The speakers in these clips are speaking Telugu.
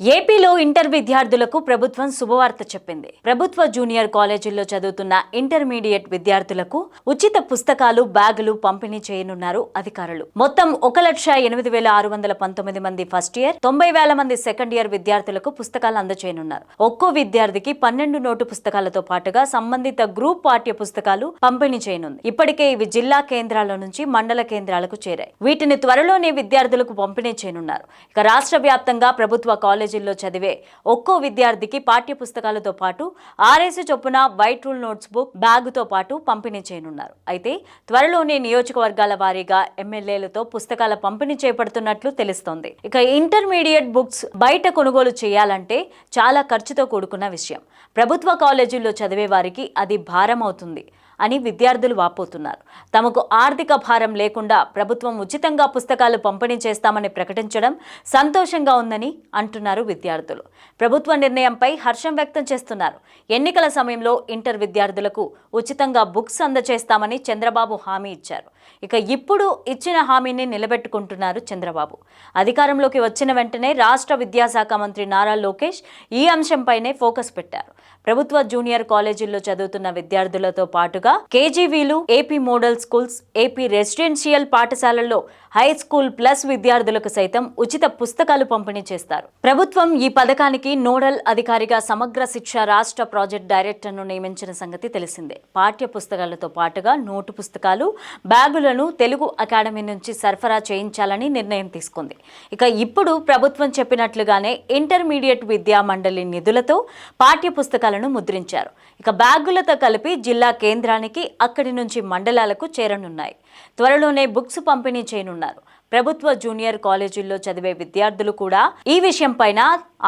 ఏపీలో ఇంటర్ విద్యార్థులకు ప్రభుత్వం శుభవార్త చెప్పింది. ప్రభుత్వ జూనియర్ కాలేజీల్లో చదువుతున్న ఇంటర్మీడియట్ విద్యార్థులకు ఉచిత పుస్తకాలు బ్యాగులు పంపిణీ చేయనున్నారు అధికారులు. మొత్తం ఒక లక్ష ఎనిమిది వేల ఆరు వందల పంతొమ్మిది మంది ఫస్ట్ ఇయర్ తొంభై వేల మంది సెకండ్ ఇయర్ విద్యార్థులకు పుస్తకాలు అందజేయనున్నారు ఒక్కో విద్యార్థికి పన్నెండు నోటు పుస్తకాలతో పాటుగా సంబంధిత గ్రూప్ పాఠ్య పుస్తకాలు పంపిణీ చేయనుంది. ఇప్పటికే ఇవి జిల్లా కేంద్రాల నుంచి మండల కేంద్రాలకు చేరాయి. వీటిని త్వరలోనే విద్యార్థులకు పంపిణీ చేయనున్నారు. ఇక రాష్ట్ర వ్యాప్తంగా ప్రభుత్వ కాలేజ్ కాలేజీల్లో చదివే ఒక్కో విద్యార్థికి పాఠ్య పుస్తకాలతో పాటు ఆర్ఎస్ఎస్ చొప్పున వైట్ రూల్ నోట్స్ బుక్ బ్యాగుతో పాటు పంపిణీ చేయనున్నారు. అయితే త్వరలోనే నియోజకవర్గాల వారీగా ఎమ్మెల్యేలతో పుస్తకాల పంపిణీ చేపడుతున్నట్లు తెలుస్తోంది. ఇక ఇంటర్మీడియట్ బుక్స్ బయట కొనుగోలు చేయాలంటే చాలా ఖర్చుతో కూడుకున్న విషయం. ప్రభుత్వ కాలేజీల్లో చదివే వారికి అది భారం అవుతుంది అని విద్యార్థులు వాపోతున్నారు. తమకు ఆర్థిక భారం లేకుండా ప్రభుత్వం ఉచితంగా పుస్తకాలు పంపిణీ చేస్తామని ప్రకటించడం సంతోషంగా ఉందని అంటున్నారు విద్యార్థులు. ప్రభుత్వ నిర్ణయంపై హర్షం వ్యక్తం చేస్తున్నారు. ఎన్నికల సమయంలో ఇంటర్ విద్యార్థులకు ఉచితంగా బుక్స్ అందజేస్తామని చంద్రబాబు హామీ ఇచ్చారు. ఇక ఇప్పుడు ఇచ్చిన హామీని నిలబెట్టుకుంటున్నారు చంద్రబాబు. అధికారంలోకి వచ్చిన వెంటనే రాష్ట్ర విద్యాశాఖ మంత్రి నారా లోకేష్ ఈ అంశంపైనే ఫోకస్ పెట్టారు. ప్రభుత్వ జూనియర్ కాలేజీల్లో చదువుతున్న విద్యార్థులతో పాటు ఉండగా కేజీవీలు AP model schools AP residential పాఠశాలల్లో హై స్కూల్ ప్లస్ విద్యార్థులకు సైతం ఉచిత పుస్తకాలు పంపిణీ చేస్తారు. ప్రభుత్వం ఈ పథకానికి నోడల్ అధికారిగా సమగ్ర శిక్ష రాష్ట్ర ప్రాజెక్ట్ డైరెక్టర్ను నియమించిన సంగతి తెలిసిందే. పాఠ్య పుస్తకాలతో పాటుగా నోటు పుస్తకాలు బ్యాగులను తెలుగు అకాడమీ నుంచి సరఫరా చేయించాలని నిర్ణయం తీసుకుంది. ఇక ఇప్పుడు ప్రభుత్వం చెప్పినట్లుగానే ఇంటర్మీడియట్ విద్యా మండలి నిధులతో పాఠ్య పుస్తకాలను ముద్రించారు. ఇక బ్యాగులతో కలిపి జిల్లా కేంద్రానికి అక్కడి నుంచి మండలాలకు చేరనున్నాయి. త్వరలోనే బుక్స్ పంపిణీ చేయనున్నారు. ప్రభుత్వ జూనియర్ కాలేజీల్లో చదివే విద్యార్థులు కూడా ఈ విషయంపైన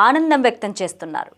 ఆనందం వ్యక్తం చేస్తున్నారు.